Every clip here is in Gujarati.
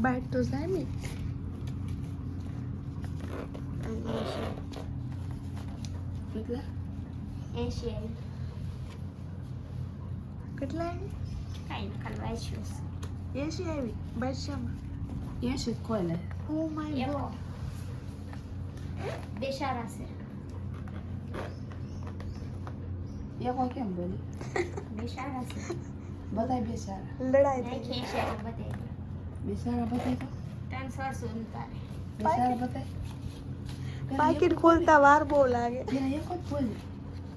Berk Dozer mi? Good Asian. Good line? Kind of conversions. Yes, Yeri. Bersham. Yes, it's cool. Oh my yep. god. Beshara sir. ये कौन क्या बोली बेचारा से बताए बेचारा लड़ाई नहीं खेल बताए બે સારા લડાઈ નાખી થઈ એસી આવી બધે બે સારા બધાય તો ત્રણ સરસો ઉતારે બે સારા બધાય પાકીટ ખોલતા વાર બહુ લાગે પેલા એક જ બોલી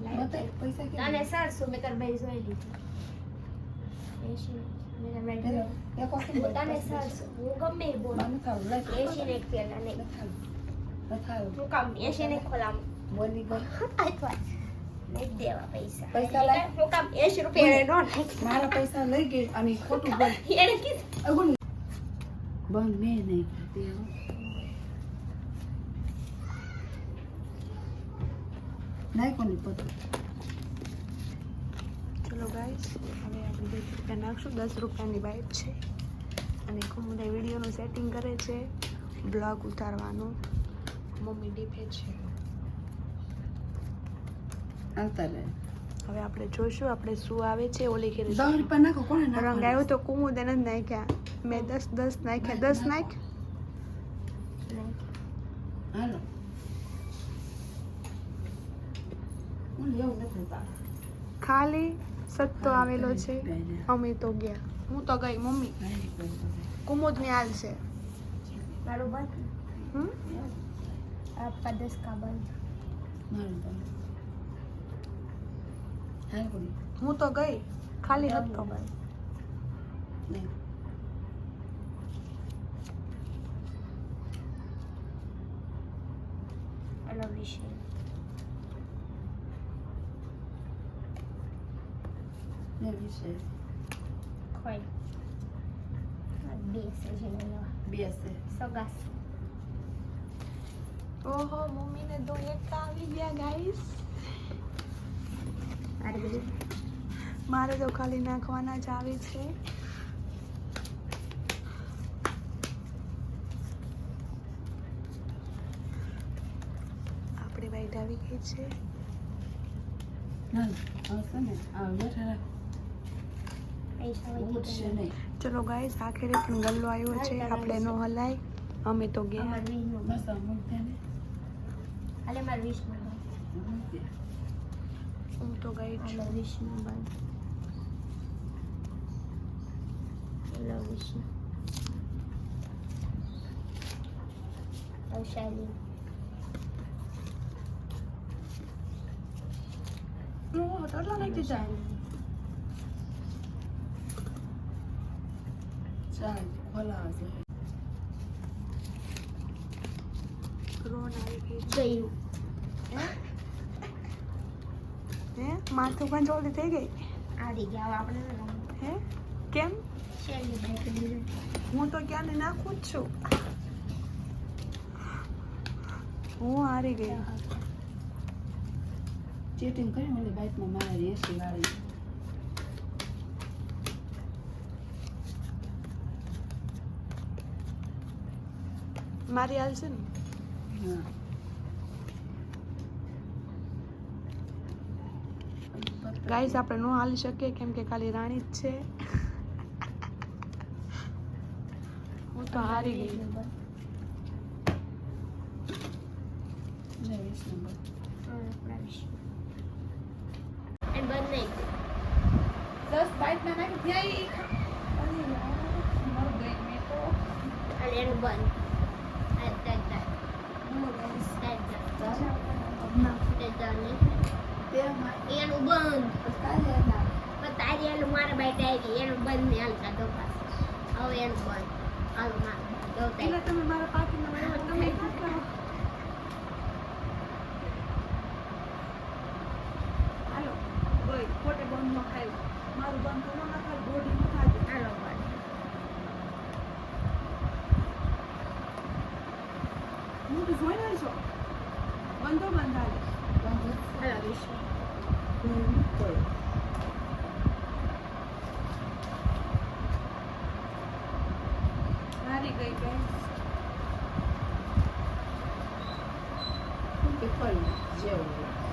બધાય પૈસા તને કેમ સરસો મેં તાર ભાઈ જોઈ લીધી એસી મેં તાર ભાઈ પેલા જોઈ એકો કેમ બોલી તને સરસો હું ગમે એ બોલું મને થાવ લાગ એસી ને એક પેલા નહીં લખાવ હું કામ એસી ને ખોલામ બોલી ગઈ અથવા નહીં દેવા પૈસા પૈસા લાય. હું કામ એસી રૂપિયા નો નાખી મારા પૈસા લઈ ગઈ અને ખોટું બંધ મેં નહીં કરતી હો. નાય કોની પતું ચલો ગાઈસ હવે આપણે દસ રૂપિયા નાખશું. દસ રૂપિયાની બાઇક છે. અને કુમુદાય વિડીયોનું સેટિંગ કરે છે. બ્લોગ ઉતારવાનું. મમ્મી ડીપે છે. આવતા રહે. હવે આપણે જોઈશું આપણે શું આવે છે ઓલી કે રંગ આવ્યો તો કુમુદ એને જ નાખ્યા. મેં દસ દસ નાખ્યા. દસ નાખ. હાલો. હું લેવું નથી તાર. ખાલી સત્તો આવેલો છે. અમે તો ગયા. હું તો ગઈ મમ્મી. કુમુદ નહીં હાલ છે. મારું બંધ હમ? આપકા દસ કા બંધ. મારું હું તો ગઈ. ખાલી હતો ભાઈ એનો વિષય ને વિશે ખોઈ આ બે છે જેને લેવા બે સગાસ ઓહો મમ્મીને તો એક આવી ગયા ગાઈસ મારી મારે તો ખાલી નાખવાના જ આવે છે. આપણે વાઈટ આવી ગઈ છે. ચલો ગાઈસ આખરે પણ ગલ્લો આવ્યો છે. આપણે નો હલાય. અમે તો ગયા. બસ અમુક અલે હાલે વીસ નું મૂકતે. હું તો ગઈ છું હાલે વીસનું બંધ હાલે વીસનું વૈશાલી ઓહો, તો આટલા નાખી દીધા ચાલ ખોલાવે છે રોન આવી ગઈ ગયું છે હે માથું પણ ચોલી થઈ ગઈ? આવી ગયા આપણે હે? કેમ. હું તો ક્યાંને નાખું જ છું. હું હારી ગઈ. ચેટિંગ કરી મને બાઇકમાં મારા રેસી વાળી. મારી હાલ છે ને? હા. ગાઈસ આપણે ન હાલી શકીએ કેમ કે ખાલી રાણી જ છે. હું તો હારી ગઈ. દસ બાઈટ ના નાખી ત્યાં અને એનું બંધ. આ ટાઈટ ટાઈટ. ટાઈટ એનું બંધ. તારી એનું મારા બાઈ ડાયરી, એનું બંધ નહીં હાલતા પાછું. હવે એનું બંધ. હાલો માર તમે મારા પાકીટમાં તમે કે ફરી જવું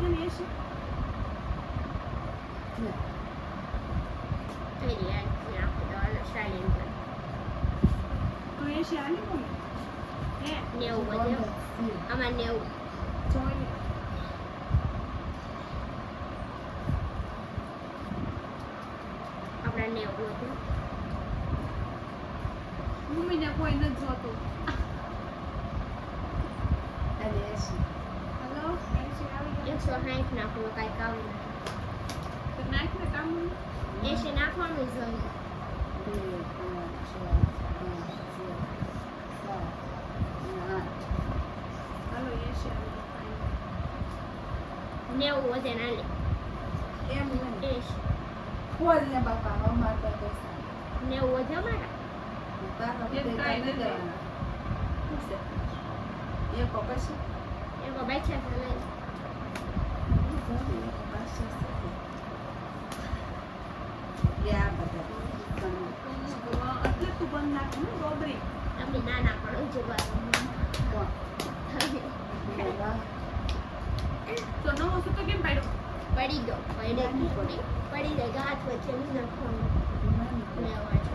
દે ને એસી થઈ રહ્યા નાખો તો બંધ તો એસી આલી કોને? હે નેવું બધે આમાં નેવું જોઈ લે. આપણા નેવું બધું મમ્મીને કોઈ નથી જોતું હલો એસી આવી ગયા એકસો સાઠ નાખો કાંઈ કામ તો નાખ કામ એસી નાખવાનું જોઈએ આવી નેવું વધે ના લે એમ એસી ખોલ ને બાપા અમાર તો પૈસા નેવું વધે અમારા? તારા એમ બધે કાંઈ કાંઈ નથી. દેવાના શું છે? એક પછી એમાં બાચા લઈ એક પાછળ બધા તું બંધ નાખ ને ગોબરી. તમે નાના પણ ઉજવા તો નવો સુતો કેમ પાડ્યો? પડી ગયો. પડી ગયો. પડી પડી જાય. ગાથ વચ્ચે નહીં નાખવાનું. લેવા છે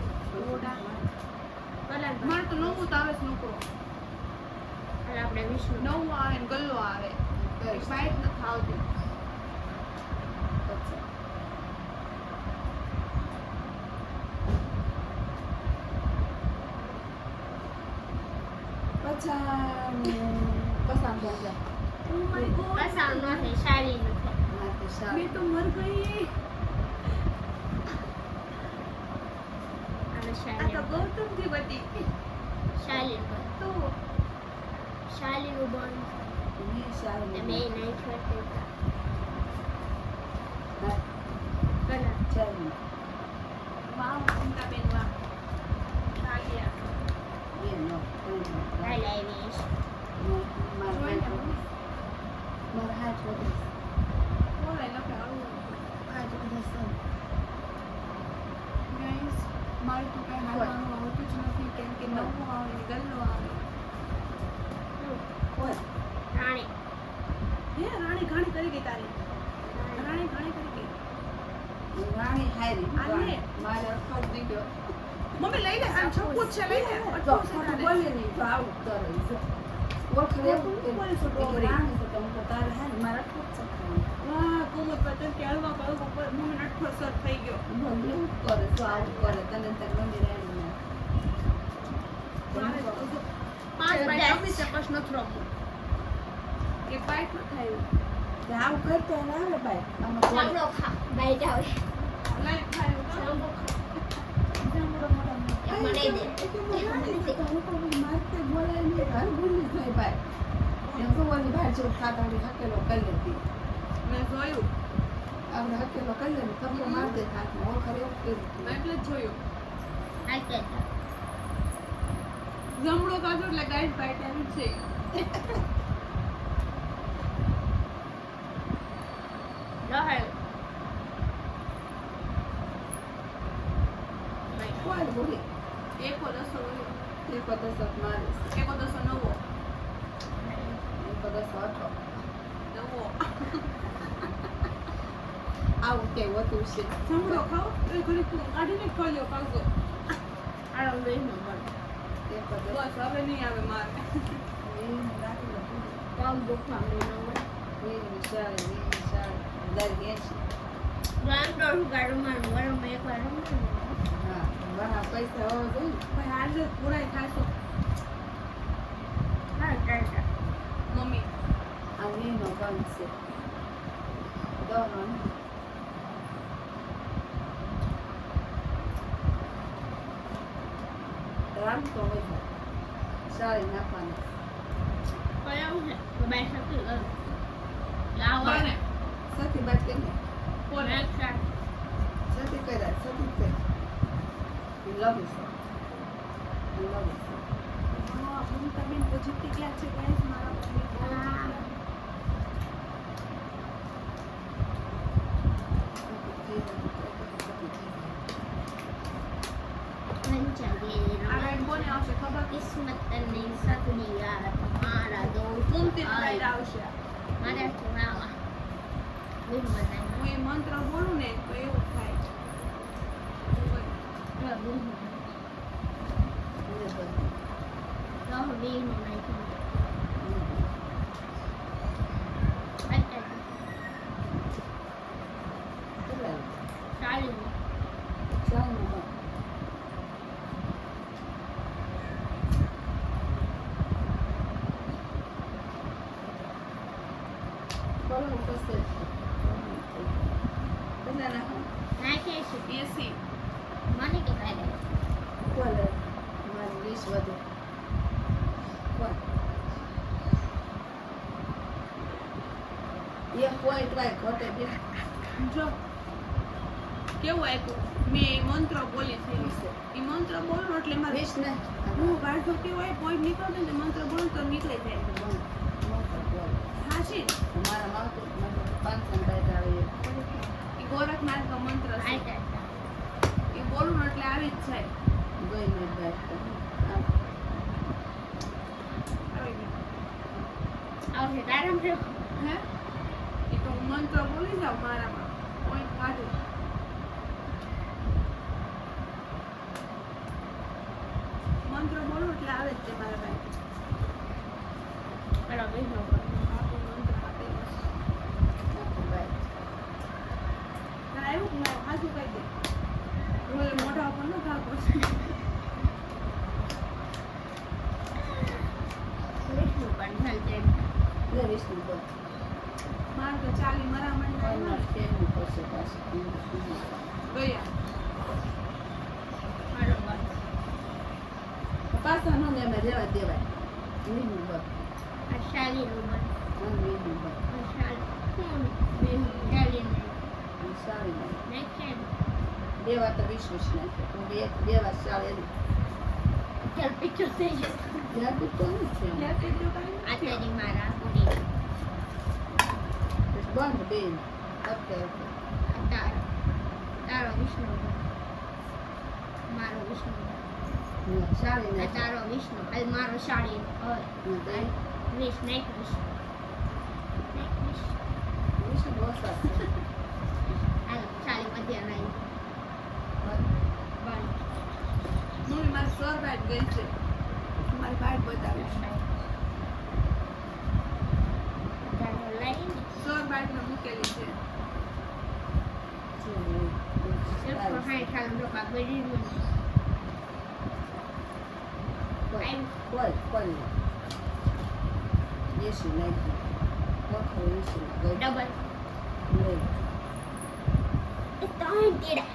ઓડા કલાક મારે તો નવું તો આવે જ નોકરો. અને આપણે વિષ્ણુ. નવું આવે ને ગલ્લો આવે. સાઈડ નથી આવતી. પસાવ પસંદ નથી સારી ન થાય મેં તો મર ગઈ. આ તો ગૌતમથી બધી. શાલી પર તો. શાલીનું બંધ ને મેં નહીં છોડતી. કલા વાહ ચિંતાબેન વાહ. ચાલ્યા કાલે આવી છે બોલાય લખે આવું ગાઈસ મારું તો કઈ હાલવાનું આવતું જ નથી કેમ કે નવું આવે ને ગલ્લો આવે. રાણી. હે રાણી ઘણી કરી ગઈ તારી. રાણી ઘણી કરી ગઈ. રાણી હારી. આલે. મારે અખર દીકરો મમ્મી લઈ લે આમ છપ્પુ છે લઈ લે. અટકું છે તારે. બોલે નહીં તો આવું કરે છે. ઓળખે બોલે છે કે રાણી છે તો હું તારે હે ને અટકું છે વાહ કોમલ પતંગ કે હલવા હલવા મમ્મી નટખો સર થઈ ગયો. કરે તો આવું કરે. તને તાર મંદિર જો પાંચ નથી રમવું બાઈક થાય કરતો ખા આવે ખા મને દે મારતે બોલાય ઘર ભૂલી જાય એમ તો ઓલી ભાઈ જેવું ખાતાડી હકેલો કરી લેતી મેં જોયું આપણે હકેલો કરી લે ને માર દે હાથમાં ઓળખર એવું એટલે જોયું કે જમણો કાઢો એટલે ગાઈડ બાઈટ એમ છે. આવું કે હોતું છે. જમણો ખાવ? ઘડી કાઢીને ખોલ્યો કાગો આનો બસ હવે નહીં આવે મારે. ગાડું મારું વરમ એકવાર હા વાહ પૈસા હોવા જોઈએ. આજે પૂરાય ખાશો. હા ટાટા મમ્મી. આ વીનો બંધ છે. દોનો ને રામતો સાડી નાખવાની કયું છે બે શક્તિ કરું લાવો કોને સતી બાદ કેમ કોને એક સાથ સતી કર્યા સતી કરી લવ છે લવ છે હા મમતા તમને જીતી ગયા છે ગાઈસ મારા મમ્મી પંચગીરી આ રાઈડ કોને આવશે ખબર કિસ્મત તને સતની યાર મારા દો કુમતી રાઈડ આવશે મારા ચોરાવા બિન બનાવી હું એ મંત્ર બોલું ને તો એવું પોઈન્ટ વાય ઘટે બે. જો. કેવું આપ્યું? મેં એ મંત્ર બોલી છે. એ મંત્ર બોલું એટલે મારે ને. હું વાંધો કેવો હોય પોઈન્ટ નીકળતો ને મંત્ર બોલું તો નીકળી જાય. હાશી મારા માવતર પાંચસો બાઈક આવી એ ગોરખ માર્ગ મંત્ર છે. એ બોલું એટલે આવી જ જાય. ગઈ મેં બાઈક આવી ગઈ. આવશે. તારામ છે? હે? એ તો મંત્ર બોલી જાવ મારામાં. કોઈ કાઢું મંત્ર બોલું એટલે આવે જ છે મારા બાઈક તારે આવ્યું હાજુ કહી દે રોજ મોઢા ઉપર ન પછી વિષ્ણુ પણ ચાલશે લે વિષ્ણુ મારે તો ચાલી મરામણ પન્નાસ કેમનું કરશે પાછું ગયા પાછા નો ને રહેવા દેવાય વિષ્ણુ શાલી નું વિષ્ણુ ને દેવા તો હું બે દેવા ચાલે પિક્ચર થઈ જશે છે મારા બંધ બેન ઓકે આ તારો તારો વિષ્ણુ. મારો વિષ્ણુ નાખે તારો વિષ્ણુ આ મારો સાડી હોય તો એમ વિશ નાખ વિશ વિશ ઓછા છે આ શાળી મધ્ય નહીં બન મમ્મી મારી સર બેટ ગઈ છે મારી બાઈટ બતાવે તારો લઈને સર બાઈટ ને મૂકેલી છે એકસો સાઠ સાલ લોકો બેડી નું કોઈ કોઈ yesu નાખી મોટો yesu ગઈ ડબલ લઈ એ ત્રણ તીડા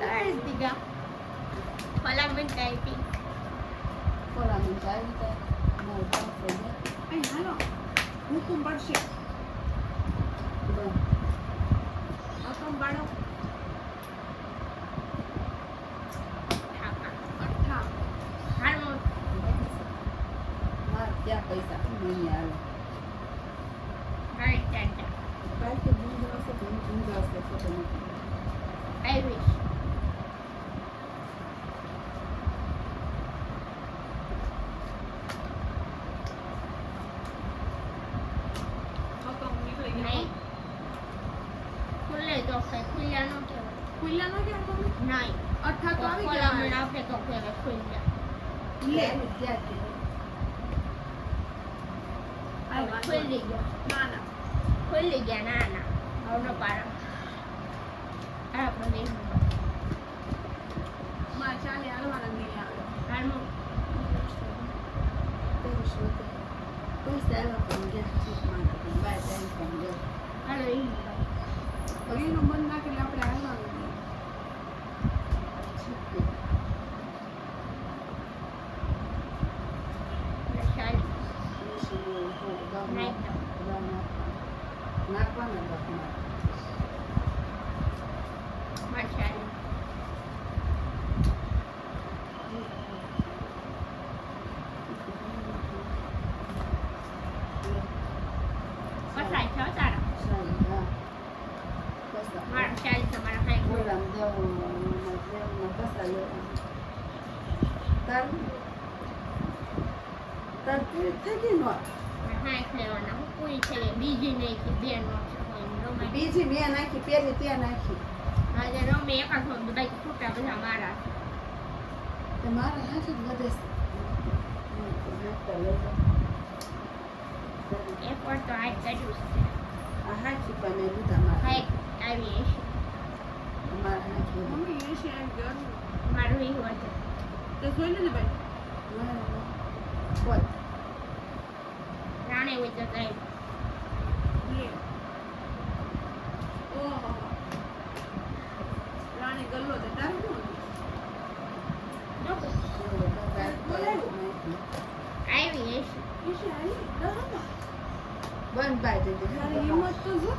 ગાઈસ દીગા ફલા મેં ટાઈપિંગ અહીં હાલો હુકુમ પડશે. હુકમ પાડો. ત્યાં પૈસા નહીં આવે. હાઈ ટાટા બાઈક તો બંધ હશે તો બંધ હશે તો તમે આઈ વિશ હુકમ નીકળી ગયો નહીં ખુલ્લે તો કઈ ખુલ્લા ન કહેવાય ખુલ્લા ન ગયા મમ્મી નહીં અઠા તો આવી ખોલા મને ગયા આપે તો ફેરે ખુલી જાય લે એની ત્યાંથી. આ વાંધો ખુલી નહીં. ગયા ના ના ખુલી ગયા ના ના પારા આ આપણે માં ચાલે આવે હાલમાં હવે એનું બંધ નાખે એટલે આપણે હાલવાનું નહીં છૂટકી. ચાલી શું શું ગામ નાખ દો. ગામ નાખવાના. નાખવાના ગામમાં. માર ચાલી પસાય છો તારા સારી, હા. પૈસા. મારા ચાલી તમારા હાઈ ગોળ ગોળામાં દેવાનું, દેવાનું, પૈસા લેવાના. તારું? તાર પૂરી થઈ ગઈ નોટ? લેવાના હું પૂરી છે બીજી નહીં કે બે નોટ રમે બીજી બે નાખી પેલી ત્યાં નાખી આજે રમે હોય બધા છૂટા બધા મારા તે મારા હાથ જાઓ. એક વાર તો હાઈ કર્યું છે આ હાથી પણ મેં લીધા મારા આવી હશે મારા હાથ મમ્મી એ છે મારું એ હતું તો જોઈ લેજે ભાઈ બોલ. રાણે હોય તો રાણી ગલ્લો. બંધ હિંમત જો.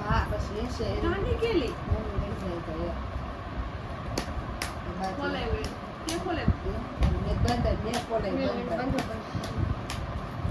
હા પછી એ રાણી કેલી. ખોલે કે ખોલે મેં બંધ બંધ બંધ